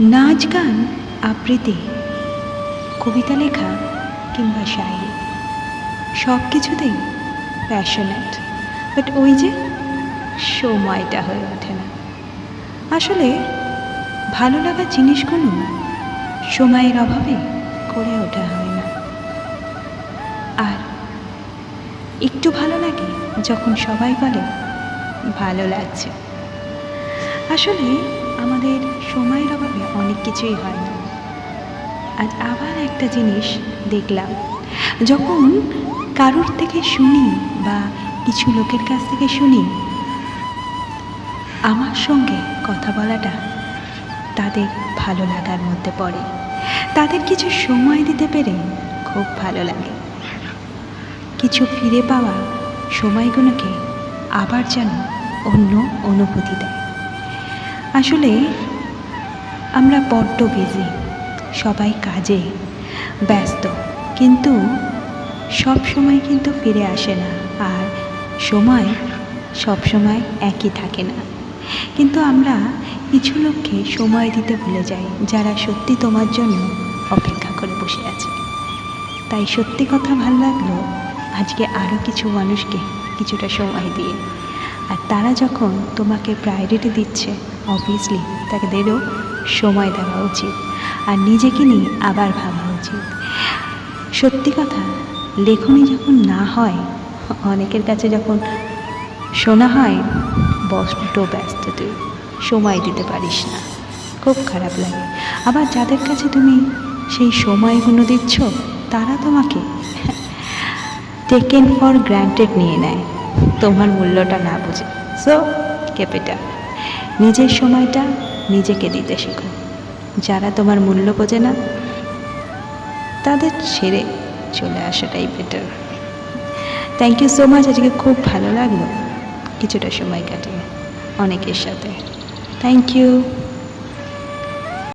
নাচ গান, আবৃত্তি, কবিতা লেখা কিংবা শায়রি, সব কিছুতেই প্যাশনেট বাট ওই যে সময়টা হয়ে ওঠে না। আসলে ভালো লাগা জিনিসগুলো সময়ের অভাবে করে ওঠা হয় না। আর একটু ভালো লাগে যখন সবাই বলে, ভালো লাগছে। আসলে আমাদের সময়ের অভাবে অনেক কিছুই হয়। না আর আবার একটা জিনিস দেখলাম। যখন কারোর থেকে শুনি বা কিছু লোকের কাছ থেকে শুনি, আমার সঙ্গে কথা বলাটা তাদের ভালো লাগার মধ্যে পড়ে। তাদের কিছু সময় দিতে পেরে খুব ভালো লাগে। কিছু ফিরে পাওয়া সময়গুলোকে আবার যেন অন্য অনুভূতি দেয়। আসলে আমরা বড্ড বিজি সবাই কাজে ব্যস্ত, কিন্তু সব সময় কিন্তু ফিরে আসে না আর সময় সব সময় একই থাকে না। কিন্তু আমরা কিছু লোককে সময় দিতে ভুলে যাই, যারা সত্যি তোমার জন্য অপেক্ষা করে বসে আছে। তাই সত্যি কথা ভালো লাগল, আজকে আরও কিছু মানুষকে কিছুটা সময় দিয়ে। আর তারা যখন তোমাকে প্রায়োরিটি দিচ্ছে অবভিয়াসলি তাদেরও সময় দেওয়া উচিত আর নিজেকে নিয়ে আবার ভাবা উচিত। সত্যি কথা, লেখনী যখন না হয়, অনেকের কাছে যখন শোনা হয় বড্ড ব্যস্ত তুই, সময় দিতে পারিস না। খুব খারাপ লাগে। আবার যাদের কাছে তুমি সেই সময়গুলো দিচ্ছ, তারা তোমাকে টেকেন ফর গ্র্যান্টেড নিয়ে নেয়। তোমার মূল্যটা না বুঝে। সো কেপেটা নিজের সময়টা নিজেকে দিতে শেখো। যারা তোমার মূল্য বোঝে না তাদের ছেড়ে চলে আসাটাই better thank you so much আজকে খুব ভালো লাগল। কিছুটা সময় কাটিয়ে অনেকের সাথে। Thank you